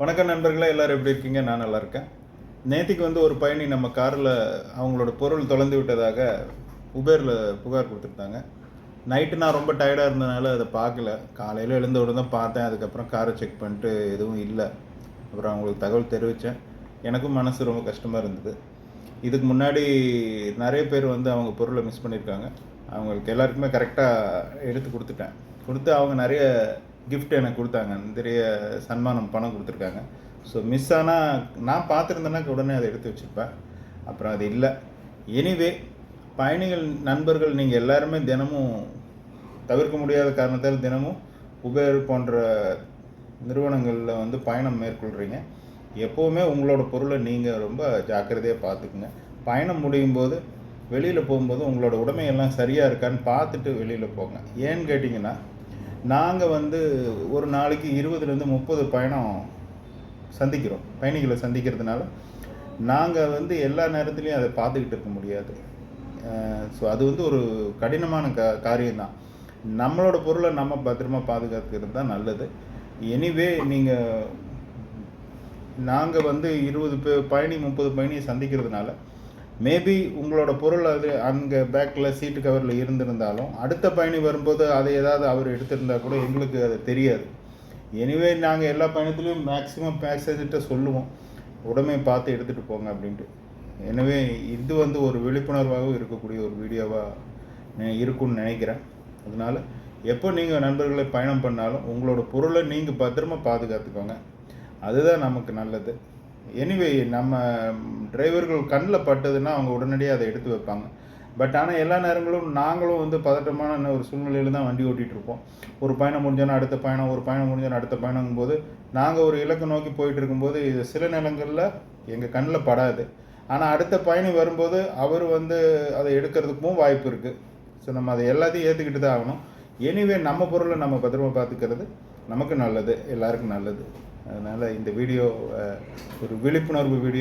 வணக்கம் நண்பர்களே எல்லாரும் எப்படி இருக்கீங்க? நான் நல்லா இருக்கேன். நேத்திக்கு வந்து ஒரு பயணி நம்ம காரில் அவங்களோட பொருள் தொலைந்து விட்டதாக உபேரில் புகார் கொடுத்துருந்தாங்க. நைட்டு நான் ரொம்ப டயர்டாக இருந்தனால அதை பார்க்கல. காலையில் எழுந்த உடனே தான் பார்த்தேன். அதுக்கப்புறம் காரை செக் பண்ணிட்டு எதுவும் இல்லை. அப்புறம் அவங்களுக்கு தகவல் தெரிவித்தேன். எனக்கும் மனசு ரொம்ப கஷ்டமாக இருந்தது. இதுக்கு முன்னாடி நிறைய பேர் வந்து அவங்க பொருளை மிஸ் பண்ணியிருக்காங்க. அவங்களுக்கு எல்லாருக்குமே கரெக்டாக எடுத்து கொடுத்துட்டேன். கொடுத்து அவங்க நிறைய கிஃப்ட் எனக்கு கொடுத்தாங்க. நிறைய சன்மானம் பணம் கொடுத்துருக்காங்க. ஸோ மிஸ் ஆனால் நான் பார்த்துருந்தேன்னா உடனே அதை எடுத்து வச்சுருப்பேன் அப்புறம் அது இல்லை. எனிவே பயணிகள் நண்பர்கள் நீங்கள் எல்லாருமே தினமும் தவிர்க்க முடியாத காரணத்தால் தினமும் உபேர் போன்ற நிறுவனங்களில் வந்து பயணம் மேற்கொள்கிறீங்க எப்போவுமே உங்களோட பொருளை நீங்கள் ரொம்ப ஜாக்கிரதையாக பார்த்துக்குங்க. பயணம் முடியும் போது வெளியில் போகும்போது உங்களோட உடமையெல்லாம் சரியாக இருக்கான்னு பார்த்துட்டு வெளியில் போங்க. ஏன்னு கேட்டிங்கன்னா நாங்கள் வந்து ஒரு நாளைக்கு இருபதுலேருந்து முப்பது பயணம் சந்திக்கிறோம். பயணிகளை சந்திக்கிறதுனால நாங்கள் வந்து எல்லா நேரத்துலையும் அதை பார்த்துக்கிட்டு இருக்க முடியாது. ஸோ அது வந்து ஒரு கடினமான க காரியம்தான். நம்மளோட பொருளை நம்ம பத்திரமா பாதுகாத்துக்கிறது தான் நல்லது. எனிவே நீங்கள் நாங்கள் வந்து இருபது பயணி முப்பது பயணியை சந்திக்கிறதுனால மேபி உங்களோட பொருள் அது அங்கே பேக்கில் சீட்டு கவரில் இருந்திருந்தாலும் அடுத்த பயணி வரும்போது அதை ஏதாவது அவர் எடுத்திருந்தால் கூட எங்களுக்கு அது தெரியாது. எனிவே நாங்கள் எல்லா பயணத்துலேயும் மேக்ஸிமம் பேசஞ்சர்கிட்ட சொல்லுவோம். உடனே பார்த்து எடுத்துகிட்டு போங்க அப்படின்ட்டு. எனவே இது வந்து ஒரு விழிப்புணர்வாகவும் இருக்கக்கூடிய ஒரு வீடியோவாக இருக்கும்னு நினைக்கிறேன். அதனால் எப்போ நீங்கள் நண்பர்களை பயணம் பண்ணாலும் உங்களோட பொருளை நீங்கள் பத்திரமா பாதுகாத்துக்கோங்க. அதுதான் நமக்கு நல்லது. எனிவே நம்ம டிரைவர்கள் கண்ணில் பட்டதுன்னா அவங்க உடனடியாக அதை எடுத்து வைப்பாங்க. பட் ஆனால் எல்லா நேரங்களும் நாங்களும் வந்து பதட்டமான ஒரு சூழ்நிலையில் தான் வண்டி ஓட்டிகிட்டு இருப்போம். ஒரு பயணம் முடிஞ்சோன்னா அடுத்த பயணம் ஒரு பயணம் முடிஞ்சோன்னா அடுத்த பயணங்கும் போது நாங்கள் ஒரு இலக்கை நோக்கி போயிட்டு இருக்கும்போது இது சில நேரங்களில் எங்கள் கண்ணில் படாது. ஆனால் அடுத்த பயணி வரும்போது அவர் வந்து அதை எடுக்கிறதுக்கும் வாய்ப்பு இருக்குது ஸோ நம்ம அதை எல்லாத்தையும் ஏற்றுக்கிட்டு தான் ஆகணும். எனிவே நம்ம பொருளை நம்ம பத்திரமா பார்த்துக்கிறது நமக்கு நல்லது. எல்லாருக்கும் நல்லது. அதனால் இந்த வீடியோ ஒரு விழிப்புணர்வு வீடியோ